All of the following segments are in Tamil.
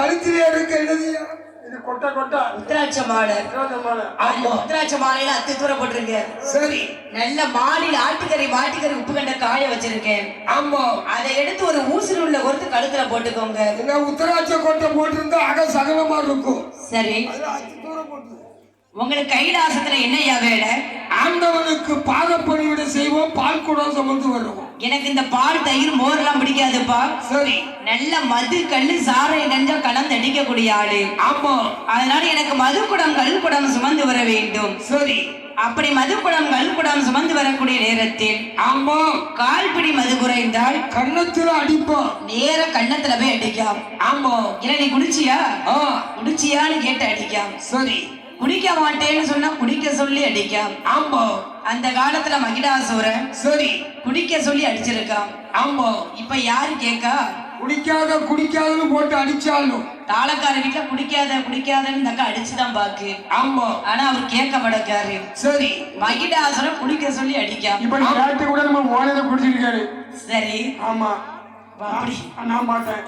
கழுத்திலே இருக்க என்னதுயா இது கொட்டை கொட்டா. உத்திராட்ச மாலை. ஆமா. உத்திராட்ச மாலையில அத்தி தூர போட்டிருக்கேன் சரி. நல்ல மாலையில ஆட்டுக்கறி மாட்டுக்கறி உப்பு கண்ட காய வச்சிருக்கேன். ஆமா. அதை எடுத்து ஒரு ஊசில் உள்ள ஒருத்து கழுத்துல போட்டுக்கோங்க. என்ன உத்தராட்ச கொட்டை போட்டிருந்தா அக சகலமா இருக்கும். சரி. உங்களுக்கு கைலாசத்துல என்னய்யா வேலை? ஆண்டவனுக்கு பாதப்பணிவிட செய்வோம் பால் குடம் சுமந்து வருவோம். எனக்கு இந்த பால் தயிர் மோர்லாம் பிடிக்காதுப்பா. சரி. நல்ல மது கல்லு சாறை நெஞ்சா கலந்து அடிக்கக்கூடிய ஆளு. ஆமா. அதனால எனக்கு மது குடம் கல் குடம் சுமந்து வர வேண்டும். சரி. அப்படி மது குடம் கல் குடம் சுமந்து வரக்கூடிய நேரத்தில் ஆமா. கால் பிடி மது குறைந்தால் கன்னத்துல அடிப்போம் நேர கன்னத்துல போய் அடிக்காம் ஆமா. இல்ல நீ குடிச்சியா? குடிச்சியான்னு கேட்டு அடிக்காம் சரி. குடிக்க மாட்டேன்னு சொன்னா குடிக்க சொல்லி அடிக்காம் ஆமா. அந்த காலத்துல மகிடாசூரன் சரி. குடிக்க சொல்லி அடிச்சிருக்கான். ஆமா. இப்ப யாரு கேக்கா? குடிக்காத குடிக்காதன்னு போட்டு அடிச்சாலும். தாளக்கார வீட்டுல குடிக்காத குடிக்காதன்னு இந்த அக்கா அடிச்சுதான் பாக்கு. ஆமா. ஆனா அவர் கேட்க மாட்டேக்காரு சரி. மகிடாசுரன் குடிக்க சொல்லி அடிக்காம் இப்ப கேட்டு கூட நம்ம ஓலையில குடிச்சிருக்காரு. சரி. ஆமா. அப்படி. நான் மாட்டேன்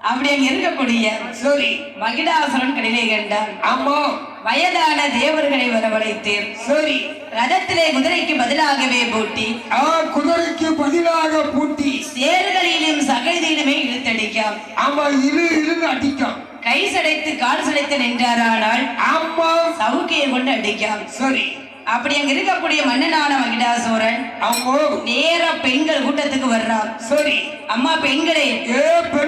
அப்படி அங்க இருக்கக்கூடிய சரி. மகிடாசுரன் கடிலை கண்டான் ஆமா. வயதான தேவர்களை வரவழைத்து சரி. ரதத்திலே குதிரைக்கு பதிலாகவே பூட்டி ஆ குதிரைக்கு பதிலாக பூட்டி. சேறுகளிலும் சகதியிலுமே இழுத்தடிக்காம். ஆமா இரு இருன்னு அடிக்கும். கை சடைத்து கால் சடைத்து நின்றாரானால் ஆமா சவுக்கையை கொண்டு அடிக்காம். சரி. அப்படி அங்க இருக்கக்கூடிய மன்னனான மகிடாசூரன் ஆமா நேரா பெண்கள் கூட்டத்துக்கு வர்றான். சரி. அம்மா பெண்களே ஏ பெண்களே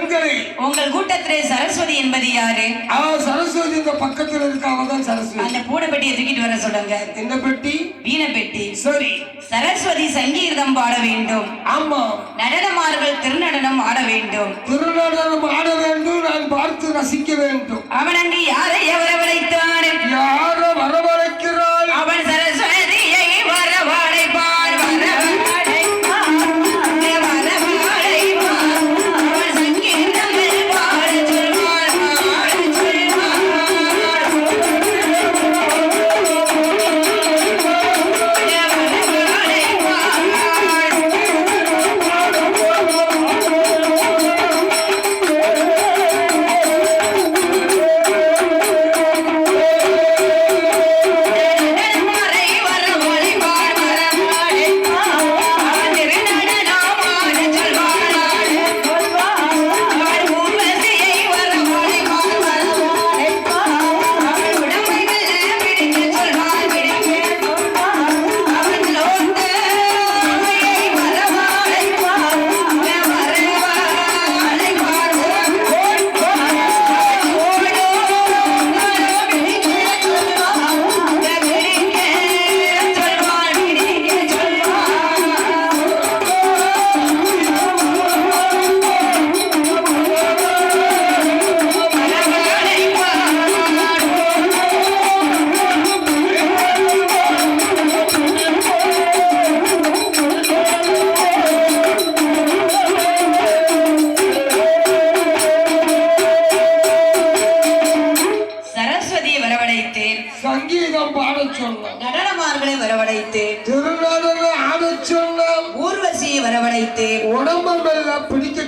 உங்கள் கூட்டத்திலே சரஸ்வதி என்பது யாரு? ஆ சரஸ்வதி இந்த பக்கத்துல இருக்காவ தான் சரஸ்வதி. அந்த பூட பெட்டியை தூக்கிட்டு வர சொல்லுங்க. இந்த பெட்டி? வீண பெட்டி சரி. சரஸ்வதி சங்கீதம் பாட வேண்டும். ஆமா. நடனமார்கள் திருநடனம் ஆட வேண்டும். திருநடனம் ஆட வேண்டும். நான் பார்த்து ரசிக்க வேண்டும். அவன் அங்கு யாரை வரவழைத்தான் யார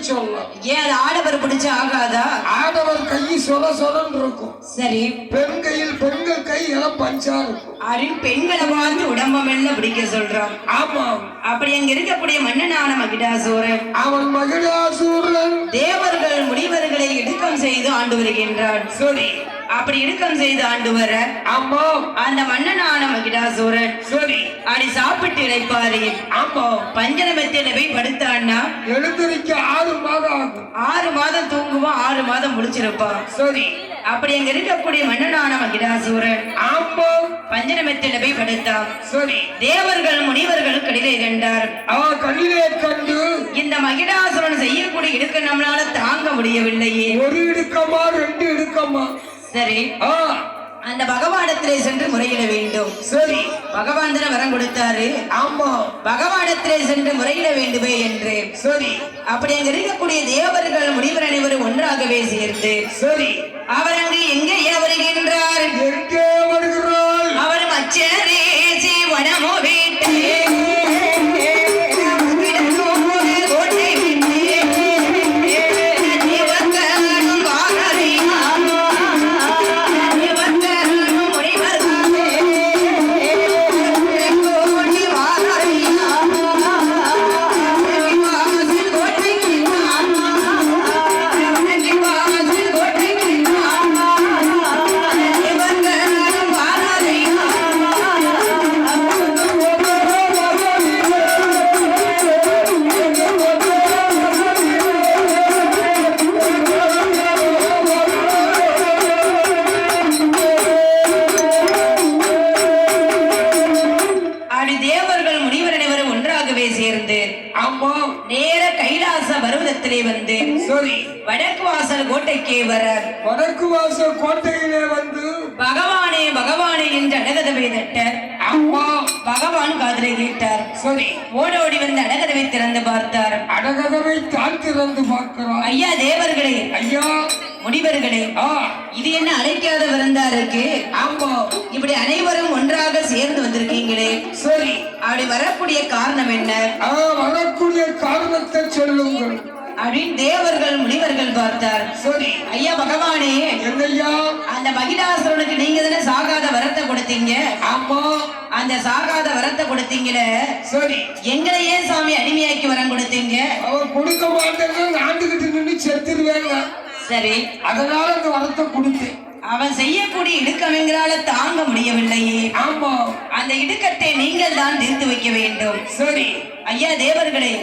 சொன்ன ஏன் ஆடவர் பிடிச்ச ஆகாதா? ஆடவர் கை சொல சொலன்னு இருக்கும். சரி. பெண் கையில் பெண்கள் கை எல்லாம் பஞ்சா இருக்கும். பெண்களை பார்த்து உடம்பமெல்லாம் பிடிக்க சொல்றான். ஆமாம் அப்படி அங்க இருக்கக்கூடிய மன்னனான மகிடாசூரன் அவன் மகிழாசூரன் தேவர்கள் முனிவர்களை இடுக்கம் செய்து ஆண்டு வருகின்றான். சரி. அப்படி இடுக்கம் செய்து ஆண்டு வர ஆமாம் அந்த மன்னனான மகிடாசூரன் சரி. அப்படி சாப்பிட்டு இழைப்பாரு. ஆமாம் பஞ்சனமெத்தியில போய் படுத்தான்னா எழுந்திருக்க ஆறு மாதம் ஆகும். ஆறு மாதம் தூங்குவான் ஆறு மாதம் முடிச்சிருப்பான் சரி. அப்படி அங்க இருக்கக்கூடிய மன்னனான மகிடாசூரன் ஆமாம் பஞ்சனமெத்தியில போய் படுத்தான் சரி. தேவர்கள் முனிவர்கள் கடிதை கண்டார். அவன் கண்ணிலே கண்டு இந்த மகிடாசுரன் செய்யக்கூடிய இடுக்க நம்மளால தாங்க முடியவில்லையே. ஒரு இடுக்கமா ரெண்டு இடுக்கமா? சரி. அந்த பகவானிடத்திலே சென்று முறையிட வேண்டும். சரி. பகவான் தானே வரம் கொடுத்தாரு? ஆமா. பகவானிடத்திலே சென்று முறையிட வேண்டுமே என்று. சரி. அப்படி அங்க இருக்கக்கூடிய தேவர்கள் முனிவர் அனைவரும் ஒன்றாகவே சேர்ந்து சரி. அவர் அங்கு எங்கே வருகின்றார்? எங்கே வருகிறாள்? அவர் மச்சரேசி கைலாச பருவதத்திலே வந்து சரி. வடக்கு வாசல் கோட்டைக்கே வர வடக்கு வாசல் கோட்டையிலே வந்து பகவானே பகவானே என்று அழகதவை தட்ட அம்மா. பகவான் காதலை கேட்டார். சரி. ஓடோடி வந்து அழகதவை திறந்து பார்த்தார். அழகதவை தான் திறந்து பார்க்கிறோம் ஐயா தேவர்களே. ஐயா. முனிவர்களே இது என்ன அழைக்காத விருந்தாருக்கு? ஆமா இப்படி அனைவரும் ஒன்றாக சேர்ந்து வந்திருக்கீங்களே. சரி. அப்படி வரக்கூடிய காரணம் என்ன? வரக்கூடிய காரணத்தை சொல்லுங்கள். அப்படின்னு தேவர்கள் முனிவர்கள் பார்த்தார். சரி. ஐயா பகவானே என்னய்யா அந்த மகிடாசுரனுக்கு நீங்க தானே சாகாத வரத்தை கொடுத்தீங்க? ஆமா அந்த சாகாத வரத்தை கொடுத்தீங்களே. சரி. எங்களை ஏன் சாமி அடிமையாக்கி வரம் கொடுத்தீங்க? அவர் கொடுக்க செத்துருவேங்க சரி. அதனால அந்த வரத்தை கொடுத்தேன். அவன் செய்யக்கூடிய இடுக்கமெங்களால தாங்க முடியவில்லையே ஆமா. அந்த இடுக்கத்தை நீங்கள் தான் தீர்த்து வைக்க வேண்டும். சரி. ஐயா தேவர்களே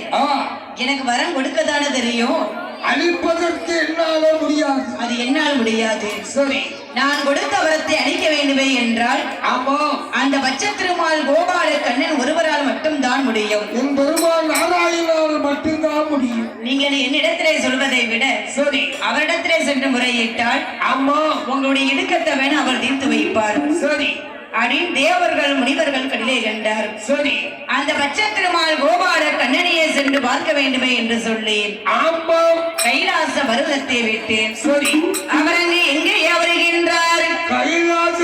எனக்கு வரம் கொடுக்கத்தானே தெரியும்? அழிப்பதற்கு என்னால முடியாது. அது என்னால் முடியாது. சரி. நான் கொடுத்த வரத்தை அளிக்க வேண்டுமே என்றால் ஆமா. அந்த பச்சை திருமால் கோபால கண்ணன் ஒருவரால் மட்டும்தான் முடியும். என் பெருமாள் நாராயணால் மட்டும்தான் முடியும். நீங்க என்னிடத்திலே சொல்வதை விட சரி. அவரிடத்திலே சென்று முறையிட்டால் ஆமா. உங்களுடைய இடுக்கத்தை வேணா அவர் தீர்த்து வைப்பார். சரி. அப்படின்னு தேவர்கள் முனிவர்கள் கடிலே கண்டார். சரி. அந்த பச்சை திருமால் கோபால கண்ணனையே சென்று பார்க்க வேண்டுமே என்று சொல்லி ஆமா கைலாச பருவத்தை விட்டு சரி. அவர் அங்கு எங்கே வருகின்றார் கைலாச